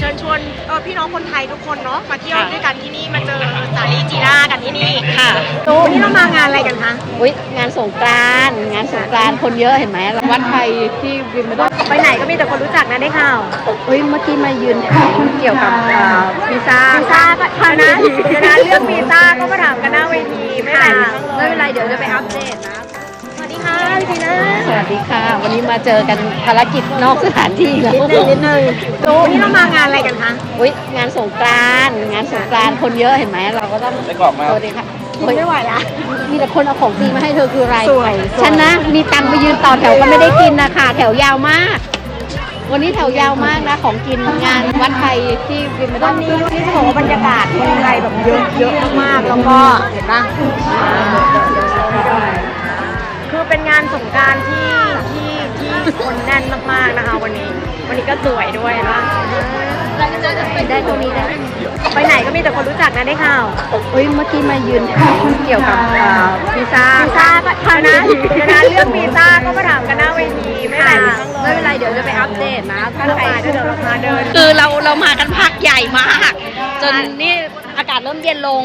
เชิญชวนเออพี่น้องคนไทยทุกคนเนาะมาเที่ยวค่ะ ด้วยกันที่นี่มาเจอสาลีจีน่ากันที่นี่ค่ะ วันนี้เรามางานอะไรกันคะอุ้ยงานสงกรานต์งานสงกรานต์คนเยอะเห็นไหมวัดไทยที่วิมเบิลดอนไปไหนก็มีแต่คนรู้จักนะได้ข่าวอุ้ยเมื่อกี้มายืนถามเกี่ยวกับเอ่อวีซ่าวีซ่าก็ทำนะเดี๋ยวนะเรื่องวีซ่าก็มาถามกันหน้าเวทีไม่เป็นไรไม่เป็นไรเดี๋ยวจะไปอัปเดตนะสวัสดี ค่ะพี่จีน่าสวัสดีค่ะ วันนี้มาเจอกันภารกิจนอกสถานที่แล้วนิดนึงนิดนึงวันนี้เรามางานอะไรกันคะอุ้ยงานสงกรานต์งานสงกรานต์คนเยอะเห็นไหมเราก็ต้องได้กรอกมาสวัสดีค่ะไม่ไหวละมีแต่คนเอาของฟรีมาให้เธอคืออะไรสวยสวยฉันนะมีตังค์ไปยืนต่อแถวก็ไม่ได้กินนะคะแถวยาวมาก วันนี้แถวยาวมากนะของกินงานวัดไทยที่วิมเบิลดวัอนนนี้วันนี้จะบอกว่าบรรยากาศคนไทยแบบเยอะเยอะมากๆแล้วก็เห็นปะคือ เป็นงานสงกรารที่ที่ที่คนแน่นมากๆนะคะ วันนี้ วันนี้ก็สวยด้วยนะได้ตรงนี้ได้ไปไหนก็มีแต่คนรู้จักนะได้ข่าวอุ้ยเมื่อกี้มายืนถามเกี่ยวกับเอ่อวีซ่าวีซ่าก็ทำนะเดี๋ยวนะเรื่องวีซ่าก็มาถามกันหน้าเวทีไม่เป็นไรไม่เป็นไรเดี๋ยวจะไปอัปเดตนะถ้าใครเดี๋ยวเราพาเดิน คือเราเรามากันพักใหญ่มาก จนนี่อากาศเริ่มเย็นลง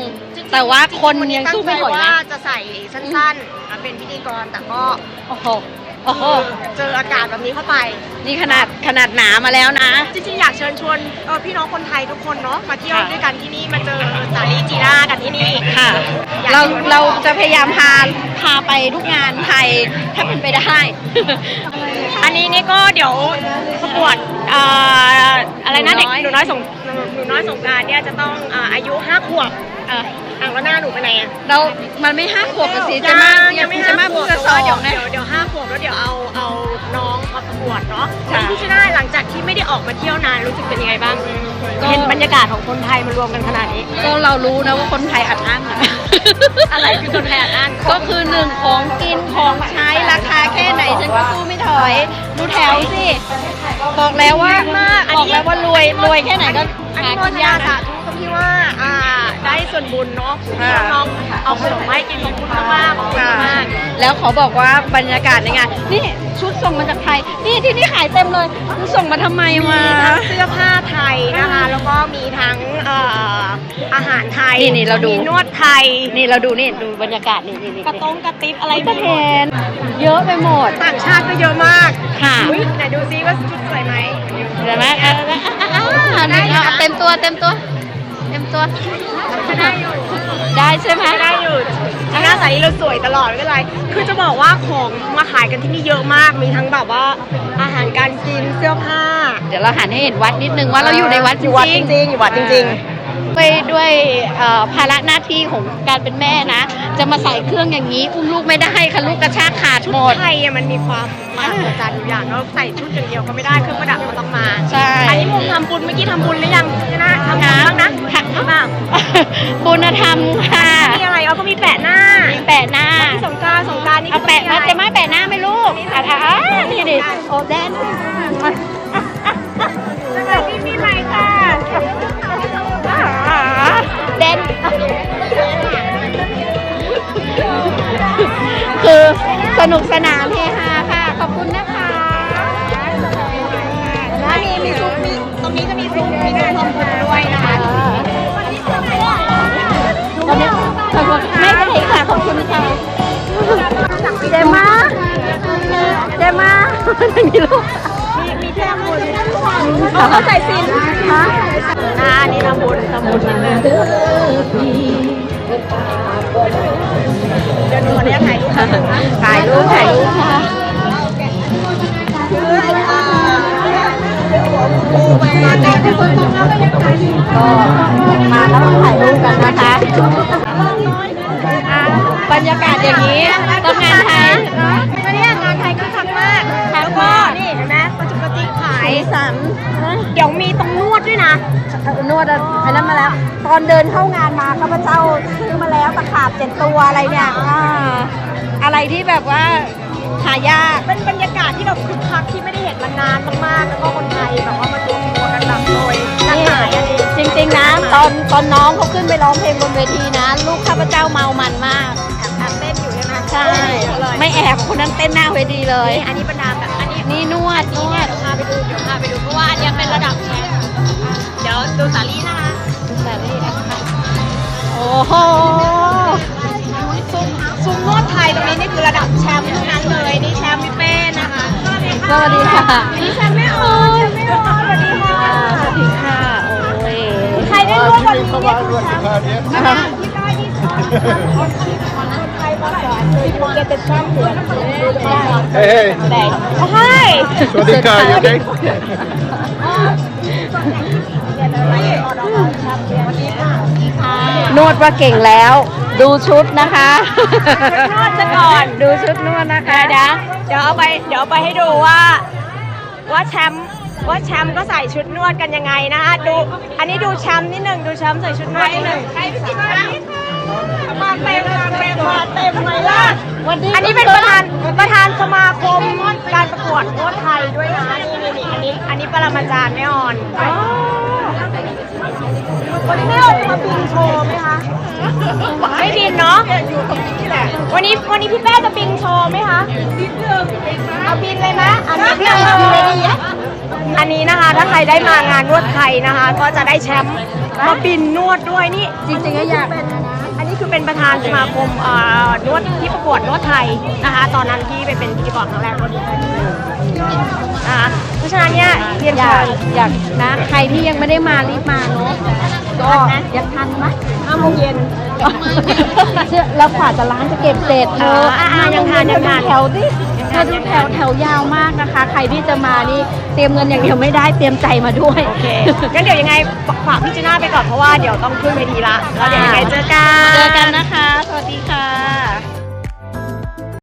แต่ว่าคนยังสู้ไม่ไหวว่านะจะใส่สั้นๆอะเป็นพิธีกรแต่ก็โอ้โหโอ้โหเจออากาศแบบนี้เข้าไป นี่ขนาดขนาดหนามาแล้วนะ จริงๆ อยากเชิญชวนเออพี่น้องคนไทยทุกคนเนาะมาเที่ยวค่ะด้วยกันที่นี่มาเจอสาลีจีน่ากันที่นี่ค่ะอยากเราชวนเราจะพยายามพาพาไปทุกงานไทยถ้าเป็นไปได้ อันนี้นี่ก็เดี๋ยวประกวดเอ่ออะไรนะเด็กหนูน้อยหนูน้อยสงหนูน้อยสงกรารเนี่ยจะต้องอ่าอายุห้าขวบเอออ่างแล้วหน้าหนูไปไหนอะเรามันไม่ห้าขวบกันสิจะมายังไม่จะห้ามาขพูวดบกับแต่สอว่าเดี๋ยวนะ เดี๋ยวเดี๋ยวห้าขวบแล้วเดี๋ยวเอาเอาน้องมาประกวดเนาะค่ะ พี่ชิน่าหลังจากที่ไม่ได้ออกมาเที่ยวนานรู้สึกเป็นยังไงบ้างก็เห็นบรรยากาศของคนไทยมารวมกันขนาดนี้ ก็เรารู้นะว่าคนไทยอัดอั้นอะ อะไรคือคนไทยอัดอั้นก็คือหนึ่งของกินของใช้ ฉันก็สู้ไม่ถอย ดูแถวสิ บอกแล้วว่าบอกแล้วว่ารวยรวยแค่ไหนก็อันหานี้โมกินากทนายสานะธุตรงที่ว่าอ่า ได้ส่วนบุญเนาะค่ะน้องๆเอาขนมมาให้กินขอบคุณมากๆขอบคุณมาก แล้วขอบอกว่าบรรยากาศในงานนี่ชุดส่งมาจากไทย นี่ที่นี่ขายเต็มเลยคุณส่งมาทำไมมีมาทั้งเสื้อผ้าไทยนะคะ แล้วก็มีทั้งเอ่ออาหารไทยนี่นี่เราดูมีนวดไทยนี่เราดูนี่ดูบรรยากาศนี่นี่นี่กระตงกระติบอะไรกระมีเทหมดนเยอะไปหมดต่างชาติก็เยอะมากค่ะอุ๊ยไหนดูซิว่าชุดสวยไหมเห็นไหมเอออะอะอะนี่เอาเต็มตัวเต็มตัวเต็มตัวได้อยู่ได้ใช่ไหมได้อยู่จีน่าสายนี้เราสวยตลอดไม่เป็นไร คือจะบอกว่าของมาขายกันที่นี่เยอะมาก มีทั้งแบบว่าอาหารการกินเสื้อผ้า เดี๋ยวเราหันให้เห็นวัดนิดนึงว่าเราอยู่ในวัดจอยู่วัดจริงริงๆอยู่วัดจริงๆด้วยด้วยเอ่อภาระหน้าที่ของการเป็นแม่นะ จะมาใส่เครื่องอย่างนี้อุ้มลูกไม่ได้ค่ะลูกกระชากขาดหมดไทยอะมันมีความมหัศจรรย์อยู่อย่างเราใส่ชุดอย่างเดียวก็ไม่ได้เครื่องประดับก็ต้องมาใช่อันนี้มุมทำบุญเมื่อกี้ทำบุญหรือยังจีน่าทำบุญ บ้างนะทำบ้าง คุณธรรมค่ะมีอะไรเอาก็มีแปะหน้ามีแปะหน้าที่สงกรารสงกรารนี่เอาแปะมาจะไม่แปะหน้าไหมลูกอะอะอะนี่ดิโอ้แดนพี่มีอะไรค่ะเดนคือสนุกสนานเฮฮาค่ะ ขอบคุณนะคะแล้วมีมีซุปมีตรงนี้จะมีซุปมีซุปทำบุญด้วยนะคะ ไม่เป็นไรค่ะขอบคุณค่ะเดมาเดมาอย่างนี้ลูกมีมีที่ทำบุญเขาใส่สินฮะอ่านี่ทำบุญทำบุญนิดนึงเดี๋ยวหนูขออนุญาตถ่ายรูปถ่ายรูปถ่ายรูปค่ะคืออ่ามาในที่สุดของเราก็มาแล้วถ่ายรูป อย่างนี้ต้องงานไทยวันนี้งานไทยก็คักมากแล้วก็นี่เห็นไหมประจุกระติกขายสีสันเดี๋ยวมีตรงนวดด้วยนะนวดอะอันนั้นมาแล้ว ตอนเดินเข้างานมาข้าพเจ้าซื้อมาแล้วตะขาบเจ็ดตัวอะไรเนี่ยอ่าอะไรที่แบบว่าหายากเป็นบรรยากาศที่แบบคึกคักที่ไม่ได้เห็นมานานมากๆแล้วก็คนไทยแบบว่ามาตัวตัวกันแบบโดยนักหายอันนี้จริงๆนะตอนตอนน้องเขาขึ้นไปร้องเพลงบนเวทีนะ ลูกข้าพเจ้าเมามันมากแอบเต้นอยู่ ใช่ไหมใช่เลยไม่แอบคนนั้นเต้นหน้าเวทีเลย อันนี้บรรดาแบบอันนี้นี่นวดนนี่วเนี่ยดเดี๋ยวพาไปดูเดี๋ยวพาไปดูเพราะว่าอันเนี้ยเป็นระดับแชมป์ดูสาลี่นะคะแต่นี่โอ้โหซุ้มซุ้มนวดไทยตรงนี้นี่คือระดับแชมป์ทั้งนั้นเลยนี่แชมป์พี่เป้นะคะสวัสดีค่ะนี่แชมป์แม่ออนแชมป์แม่ออนสวัสดีค่ะสวัสดีค่ะโอ้ยใครได้ร่วมวันนี้เนี่ยคือแชมป์อ่าที่ได้ที่คนไทยมาสอนคือโปรเกตแชมป์เหมือน Hey, hey. แต่ใช่ Swadika, you okay? นวดว่าเก่งแล้ว ดูชุดนะคะนวดซะก่อน ดูชุดนวดนะคะเดี๋ยวเดี๋ยวเอาไปเดี๋ยวเอาไปให้ดูว่า ว่าแชมป์ว่าแชมป์ก็ใส่ชุดนวดกันยังไงนะคะดู อันนี้ดูแชมป์นิดหนึ่งดูแชมป์ใส่ชุดนวดนิดหนึ่ง อันนี้เป็นประธานประธานสมาคมการประกวดนวดไทยด้วยนะนี่นี่นี่อันนี้อันนี้ปรมาจารย์แม่ออนวันนี้แม่ออนจะมาบินโชว์ไหมคะไม่บินเนาะอยู่ตรงนี้แหละ วันนี้วันนี้พี่แป้จะบินโชว์ไหมคะบินเรื่องเอาบินเลยไหมอันนี้พี่เอาบินเลยดีอันนี้นะคะ ถ้าใครได้มางานนวดไทยนะคะ ก็จะได้แชมป์มาบินนวดด้วยนี่จริงๆก็อยาก อันนี้คือเป็นประธานสมาคมเอ่อนวดที่ประกวดนวดไทยนะคะ ตอนนั้นที่ไปเป็นพิธีกรครั้งแรกก็ดีนะคะเพราะฉะนั้นเนี่ยเรียนอเชิยากญอยากนะใครที่ยังไม่ได้มารีบมาเนาะก็ยังทันไหมห้าโมงเย็นเชื่อแล้วกว่าจะร้านจะเก็บเสร็จเธออ่าอ่ายังทันยังทันแถวดิ เธอดูแถวแถวยาวมากนะคะ ใครที่จะมานี่เตรียมเงินอย่างเดียวไม่ได้เตรียมใจมาด้วย โอเคงั้นเดี๋ยวยังไงฝากพี่จีน่าไปก่อนเพราะว่าเดี๋ยวต้องขึ้นเวทีละแล้วเดี๋ยวยังไงเจอกัน เจอกันนะคะ สวัสดีค่ะ